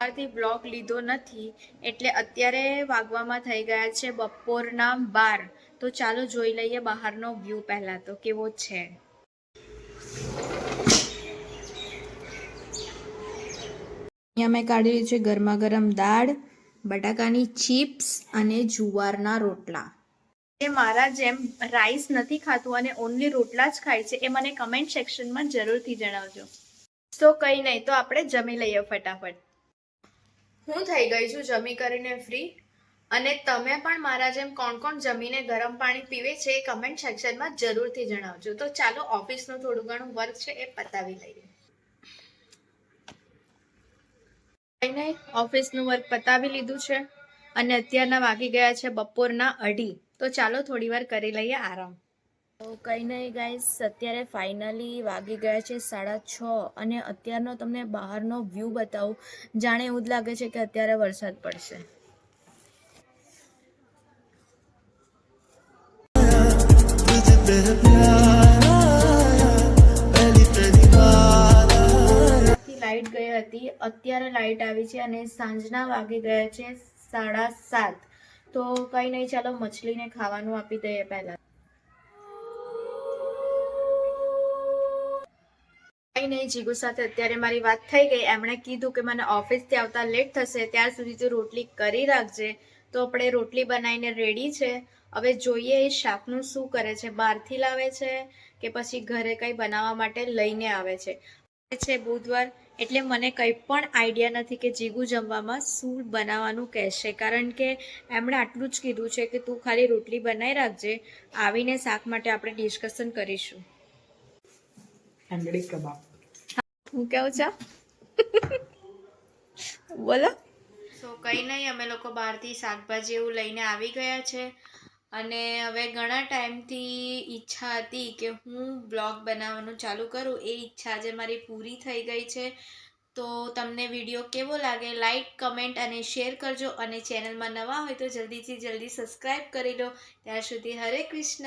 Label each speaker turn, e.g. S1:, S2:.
S1: સવારથી બ્લોગ લીધો નથી, એટલે અત્યારે વાગવામાં થઈ ગયા છે બપોરના બાર. તો ચાલો જોઈ લઈએ બહારનો વ્યૂ પહેલાં તો, કેવો છે? અહીંયા મેં કાઢેલી છે ગરમા ગરમ દાળ, બટાકાની ચિપ્સ અને જુવારના રોટલા. એ મારા જેમ રાઈસ નથી ખાતું અને ઓનલી રોટલા જ ખાય છે, એ મને કમેન્ટ સેક્શનમાં જરૂરથી જણાવજો. તો કંઈ નહીં, તો આપણે જમી લઈએ ફટાફટ. હું થઈ ગઈ છું જમી કરીને ફ્રી અને તમે પણ મારા જેમ કોણ કોણ જમીને ગરમ પાણી પીવે છે એ કમેન્ટ સેક્શનમાં જરૂરથી જણાવજો. તો ચાલો ઓફિસનું થોડું ઘણું વર્ક છે એ પતાવી લઈએ. નહીં ઓફિસનું વર્ક પતાવી લીધું છે અને અત્યારના વાગી ગયા છે બપોરના અઢી. તો ચાલો થોડી વાર કરી લઈએ આરામ. તો કંઈ નહીં ગાઈસ અત્યારે ફાઇનલી વાગી ગયા છે સાડા છ અને અત્યારનો તમને બહારનો વ્યૂ બતાવું. જાણે એવું જ લાગે છે કે અત્યારે વરસાદ પડશે. લાઈટ ગઈ હતી. અત્યારે લાઇટ આવી છે અને સાંજના વાગી ગયા છે સાડા સાત. તો કંઈ નહીં ચાલો મછલીને ખાવાનું આપી દઈએ પહેલા. કંઈ નહીં જીગુ સાથે અત્યારે મારી વાત થઈ ગઈ. એમણે કીધું કે મને ઓફિસથી આવતા લેટ થશે ત્યાં સુધી તું રોટલી કરી રાખજે. તો આપણે રોટલી બનાવીને રેડી છે. હવે જોઈએ એ શાકનું શું કરે છે, બહારથી લાવે છે કે પછી ઘરે કંઈ બનાવવા માટે લઈને આવે છે. છે બુધવાર, એટલે મને કંઈ પણ આઈડિયા નથી કે જીગુ જમવામાં શું બનાવવાનું કહેશે. કારણ કે એમણે આટલું જ કીધું છે કે તું ખાલી રોટલી બનાવી રાખજે. આવીને શાક માટે આપણે ડિસ્કશન કરીશું.
S2: કબાબ.
S1: હું કેવું છે? બોલો. સો કંઈ નહીં, અમે લોકો બહારથી શાકભાજી એવું લઈને આવી ગયા છે. અને હવે ઘણા ટાઈમથી ઈચ્છા હતી કે હું બ્લોગ બનાવવાનું ચાલુ કરું. એ ઈચ્છા આજે મારી પૂરી થઈ ગઈ છે. તો તમને વીડિયો કેવો લાગે? લાઈક કમેન્ટ અને શેર કરજો. અને ચેનલમાં નવા હોય તો જલ્દીથી જલ્દી સબસ્ક્રાઈબ કરી લો. ત્યાં સુધી હરે કૃષ્ણ.